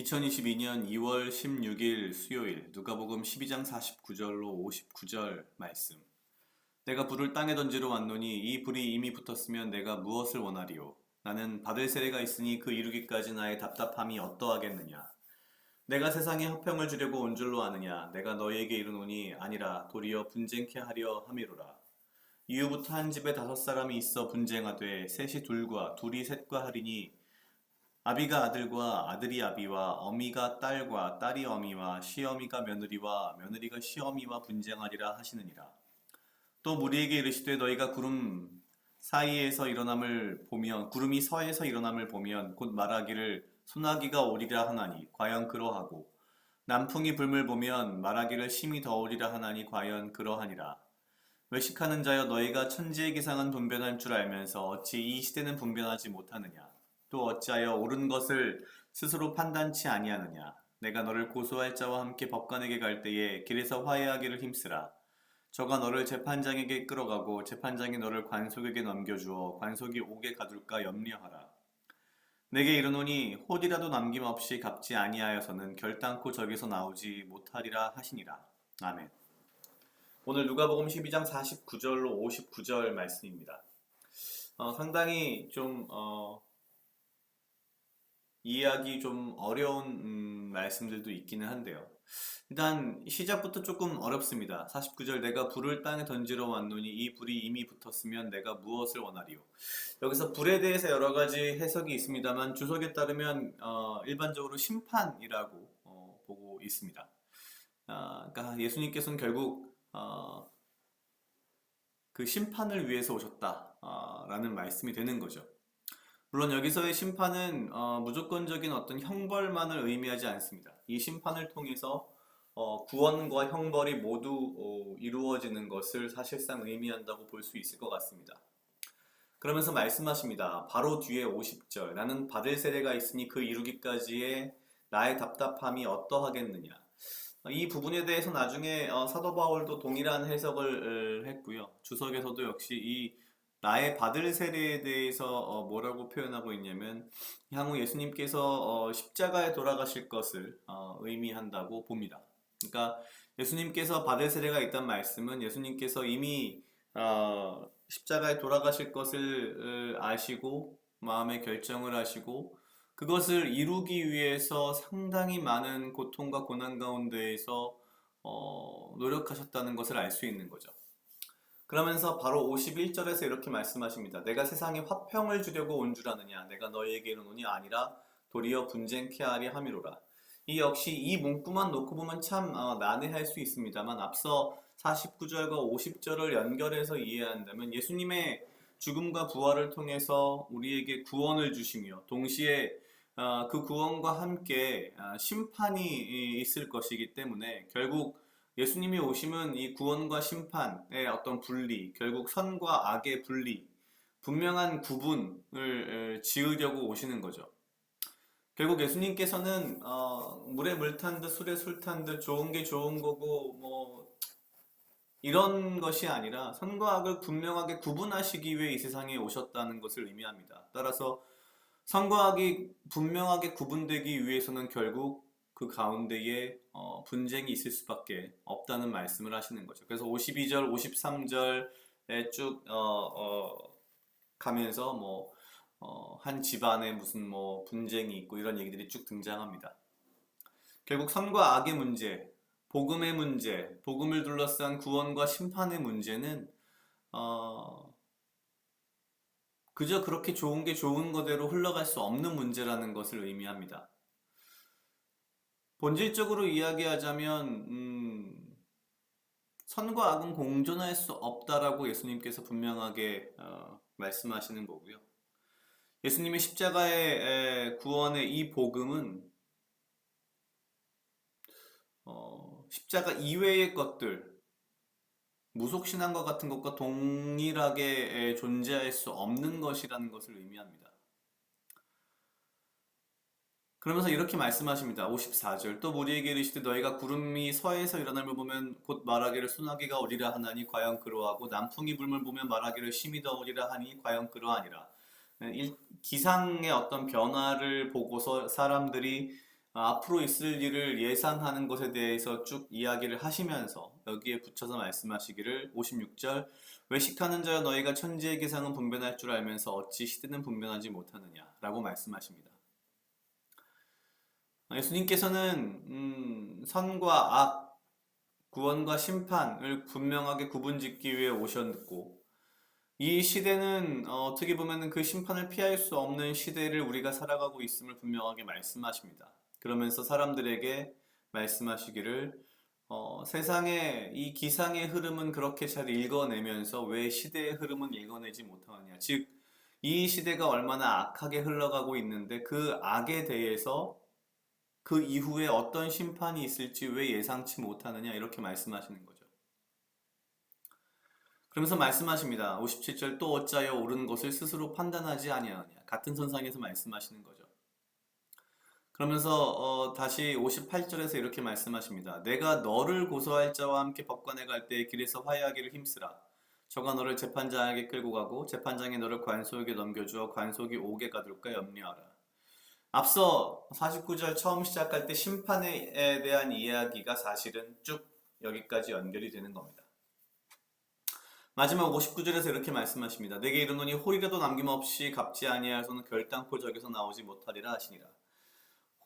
2022년 2월 16일 수요일 누가복음 12장 49절로 59절 말씀. 내가 불을 땅에 던지러 왔노니 이 불이 이미 붙었으면 내가 무엇을 원하리요 나는 받을 세례가 있으니 그 이루기까지 나의 답답함이 어떠하겠느냐? 내가 세상에 화평을 주려고 온 줄로 아느냐? 내가 너희에게 이르노니 아니라 도리어 분쟁케 하려 함이로라. 이후부터 한 집에 다섯 사람이 있어 분쟁하되 셋이 둘과 둘이 셋과 하리니 아비가 아들과 아들이 아비와 어미가 딸과 딸이 어미와 시어미가 며느리와 며느리가 시어미와 분쟁하리라 하시느니라. 또 무리에게 이르시되 너희가 구름 사이에서 일어남을 보면 구름이 서에서 일어남을 보면 곧 말하기를 소나기가 오리라 하나니 과연 그러하고 남풍이 불물 보면 말하기를 심히 더오리라 하나니 과연 그러하니라. 외식하는 자여 너희가 천지의 기상은 분변할 줄 알면서 어찌 이 시대는 분변하지 못하느냐. 또 어찌하여 옳은 것을 스스로 판단치 아니하느냐? 내가 너를 고소할 자와 함께 법관에게 갈 때에 길에서 화해하기를 힘쓰라. 저가 너를 재판장에게 끌어가고 재판장이 너를 관속에게 넘겨주어 관속이 옥에 가둘까 염려하라. 내게 이르노니 호디라도 남김없이 갚지 아니하여서는 결단코 저기서 나오지 못하리라 하시니라. 아멘. 오늘 누가복음 12장 49절로 59절 말씀입니다. 어, 상당히 좀 어, 이해하기 좀 어려운 음, 말씀들도 있기는 한데요. 일단 시작부터 조금 어렵습니다. 49절 내가 불을 땅에 던지러 왔노니 이 불이 이미 붙었으면 내가 무엇을 원하리요. 여기서 불에 대해서 여러 가지 해석이 있습니다만 주석에 따르면 어, 일반적으로 심판이라고 어, 보고 있습니다. 아, 그러니까 예수님께서는 결국 어, 그 심판을 위해서 오셨다라는 말씀이 되는 거죠. 물론 여기서의 심판은 어, 무조건적인 어떤 형벌만을 의미하지 않습니다. 이 심판을 통해서 어, 구원과 형벌이 모두 어, 이루어지는 것을 사실상 의미한다고 볼 수 있을 것 같습니다. 그러면서 말씀하십니다. 바로 뒤에 50절 나는 받을 세례가 있으니 그 이루기까지의 나의 답답함이 어떠하겠느냐. 이 부분에 대해서 나중에 어, 사도 바울도 동일한 해석을 어, 했고요. 주석에서도 역시 이 나의 받을 세례에 대해서 어, 뭐라고 표현하고 있냐면 향후 예수님께서 어, 십자가에 돌아가실 것을 어, 의미한다고 봅니다. 그러니까 예수님께서 받을 세례가 있다는 말씀은 예수님께서 이미 어, 십자가에 돌아가실 것을 어, 아시고 마음의 결정을 하시고 그것을 이루기 위해서 상당히 많은 고통과 고난 가운데에서 어, 노력하셨다는 것을 알 수 있는 거죠. 그러면서 바로 51절에서 이렇게 말씀하십니다. 내가 세상에 화평을 주려고 온 줄 아느냐? 내가 너희에게 이르노니 아니라 도리어 분쟁케 하리 함이로라. 이 역시 이 문구만 놓고 보면 참 어, 난해할 수 있습니다만 앞서 49절과 50절을 연결해서 이해한다면 예수님의 죽음과 부활을 통해서 우리에게 구원을 주시며 동시에 어, 그 구원과 함께 어, 심판이 있을 것이기 때문에 결국 예수님이 오심은 이 구원과 심판의 어떤 분리, 결국 선과 악의 분리, 분명한 구분을 지으려고 오시는 거죠. 결국 예수님께서는 어, 물에 물 탄 듯 술에 술 탄 듯 좋은 게 좋은 거고 뭐 이런 것이 아니라 선과 악을 분명하게 구분하시기 위해 이 세상에 오셨다는 것을 의미합니다. 따라서 선과 악이 분명하게 구분되기 위해서는 결국 그 가운데에 어, 분쟁이 있을 수밖에 없다는 말씀을 하시는 거죠. 그래서 52절, 53절에 쭉 어, 어, 가면서 뭐 어, 한 집안에 무슨 뭐 분쟁이 있고 이런 얘기들이 쭉 등장합니다. 결국 선과 악의 문제, 복음의 문제, 복음을 둘러싼 구원과 심판의 문제는 어, 그저 그렇게 좋은 게 좋은 거대로 흘러갈 수 없는 문제라는 것을 의미합니다. 본질적으로 이야기하자면 음, 선과 악은 공존할 수 없다라고 예수님께서 분명하게 어, 말씀하시는 거고요. 예수님의 십자가의 에, 구원의 이 복음은 어, 십자가 이외의 것들, 무속신앙과 같은 것과 동일하게 에, 존재할 수 없는 것이라는 것을 의미합니다. 그러면서 이렇게 말씀하십니다. 54절 또 우리에게 이르시되 너희가 구름이 서에서 일어남을 보면 곧 말하기를 소나기가 오리라 하나니 과연 그러하고 남풍이 불물 보면 말하기를 심히 더오리라 하니 과연 그러하니라. 기상의 어떤 변화를 보고서 사람들이 어, 앞으로 있을 일을 예상하는 것에 대해서 쭉 이야기를 하시면서 여기에 붙여서 말씀하시기를 56절 외식하는 자여 너희가 천지의 기상은 분변할 줄 알면서 어찌 시대는 분변하지 못하느냐 라고 말씀하십니다. 예수님께서는 음, 선과 악, 구원과 심판을 분명하게 구분짓기 위해 오셨고 이 시대는 어, 떻게 보면 그 심판을 피할 수 없는 시대를 우리가 살아가고 있음을 분명하게 말씀하십니다. 그러면서 사람들에게 말씀하시기를 어, 세상의 이 기상의 흐름은 그렇게 잘 읽어내면서 왜 시대의 흐름은 읽어내지 못하느냐. 즉, 이 시대가 얼마나 악하게 흘러가고 있는데 그 악에 대해서 그 이후에 어떤 심판이 있을지 왜 예상치 못하느냐. 이렇게 말씀하시는 거죠. 그러면서 말씀하십니다. 57절 또 어찌하여 옳은 것을 스스로 판단하지 아니하느냐. 같은 선상에서 말씀하시는 거죠. 그러면서 어, 다시 58절에서 이렇게 말씀하십니다. 내가 너를 고소할 자와 함께 법관에 갈때 길에서 화해하기를 힘쓰라. 저가 너를 재판장에게 끌고 가고 재판장이 너를 관소에게 넘겨주어 관속이 오게 가둘까 염려하라. 앞서 49절 처음 시작할 때 심판에 대한 이야기가 사실은 쭉 여기까지 연결이 되는 겁니다. 마지막 59절에서 이렇게 말씀하십니다. 내게 이르노니 홀이라도 남김없이 갚지 아니하여서는 결단코 적에서 나오지 못하리라 하시니라.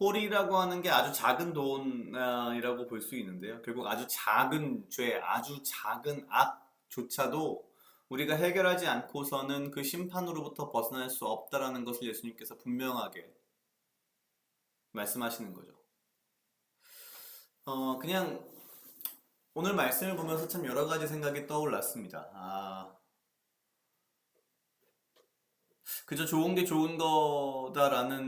홀이라고 하는 게 아주 작은 돈이라고 볼 수 있는데요. 결국 아주 작은 죄, 아주 작은 악조차도 우리가 해결하지 않고서는 그 심판으로부터 벗어날 수 없다라는 것을 예수님께서 분명하게 말씀하시는 거죠. 어, 그냥 오늘 말씀을 보면서 참 여러 가지 생각이 떠올랐습니다. 아, 그저 좋은 게 좋은 거다라는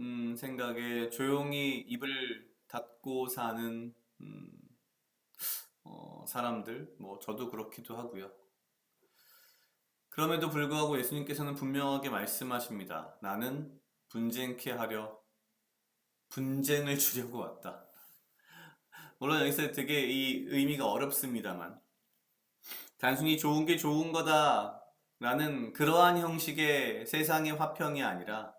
음, 생각에 조용히 입을 닫고 사는 음, 어, 사람들, 뭐 저도 그렇기도 하고요. 그럼에도 불구하고 예수님께서는 분명하게 말씀하십니다. 나는 분쟁케 하려 분쟁을 주려고 왔다. 물론 여기서 되게 이 의미가 어렵습니다만 단순히 좋은 게 좋은 거다 라는 그러한 형식의 세상의 화평이 아니라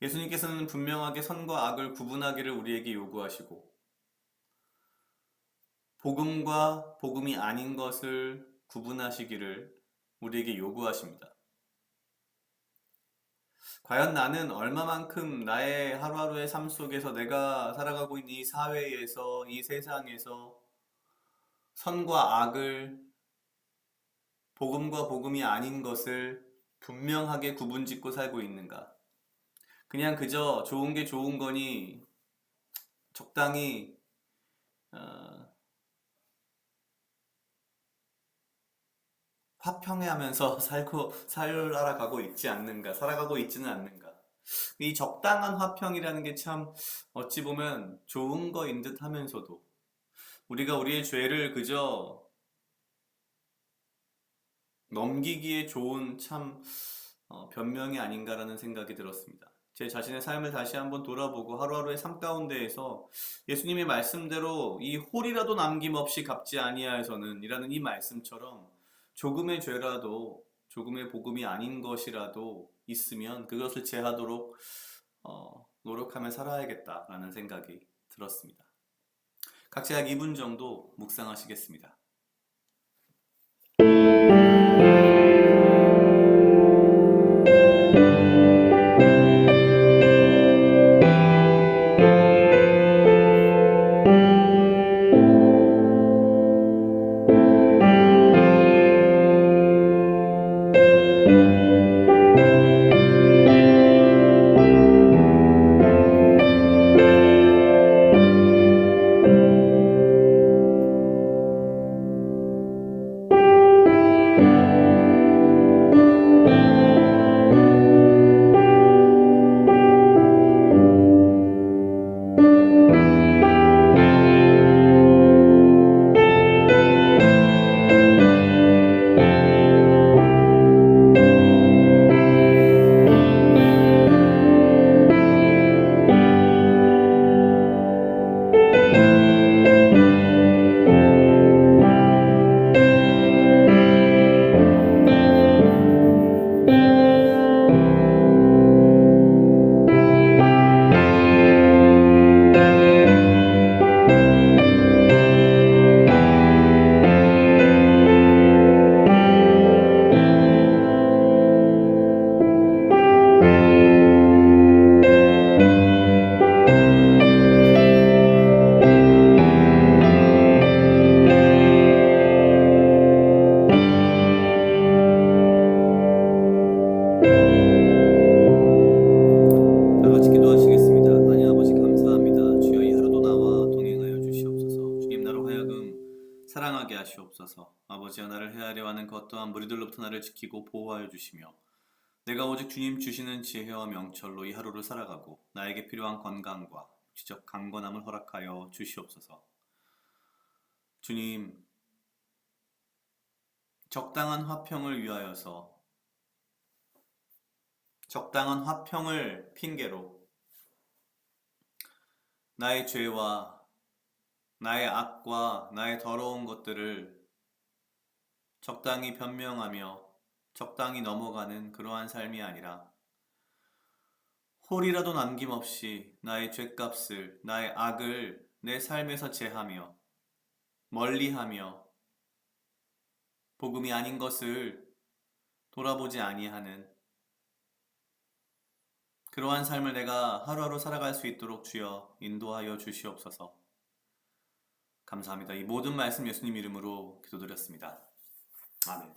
예수님께서는 분명하게 선과 악을 구분하기를 우리에게 요구하시고 복음과 복음이 아닌 것을 구분하시기를 우리에게 요구하십니다. 과연 나는 얼마만큼 나의 하루하루의 삶 속에서 내가 살아가고 있는 이 사회에서, 이 세상에서 선과 악을 복음과 복음이 아닌 것을 분명하게 구분 짓고 살고 있는가? 그냥 그저 좋은 게 좋은 거니 적당히 어, 화평해하면서 살고 살아가고 있지 않는가? 살아가고 있지는 않는가? 이 적당한 화평이라는 게 참 어찌 보면 좋은 거인 듯 하면서도 우리가 우리의 죄를 그저 넘기기에 좋은 참 어, 변명이 아닌가라는 생각이 들었습니다. 제 자신의 삶을 다시 한번 돌아보고 하루하루의 삶 가운데에서 예수님의 말씀대로 이 홀이라도 남김없이 갚지 아니하여서는 이라는 이 말씀처럼 조금의 죄라도 조금의 복음이 아닌 것이라도 있으면 그것을 제하도록 어, 노력하며 살아야겠다라는 생각이 들었습니다. 각자 약 2분 정도 묵상하시겠습니다. 하시옵소서. 아버지여 나를 헤아려 하는 것 또한 무리들로부터 나를 지키고 보호하여 주시며 내가 오직 주님 주시는 지혜와 명철로 이 하루를 살아가고 나에게 필요한 건강과 지적 강건함을 허락하여 주시옵소서. 주님, 적당한 화평을 위하여서 적당한 화평을 핑계로 나의 죄와 나의 악과 나의 더러운 것들을 적당히 변명하며 적당히 넘어가는 그러한 삶이 아니라 홀이라도 남김없이 나의 죄값을, 나의 악을 내 삶에서 제하며 멀리하며 복음이 아닌 것을 돌아보지 아니하는 그러한 삶을 내가 하루하루 살아갈 수 있도록 주여 인도하여 주시옵소서. 감사합니다. 이 모든 말씀 예수님 이름으로 기도드렸습니다. 아멘.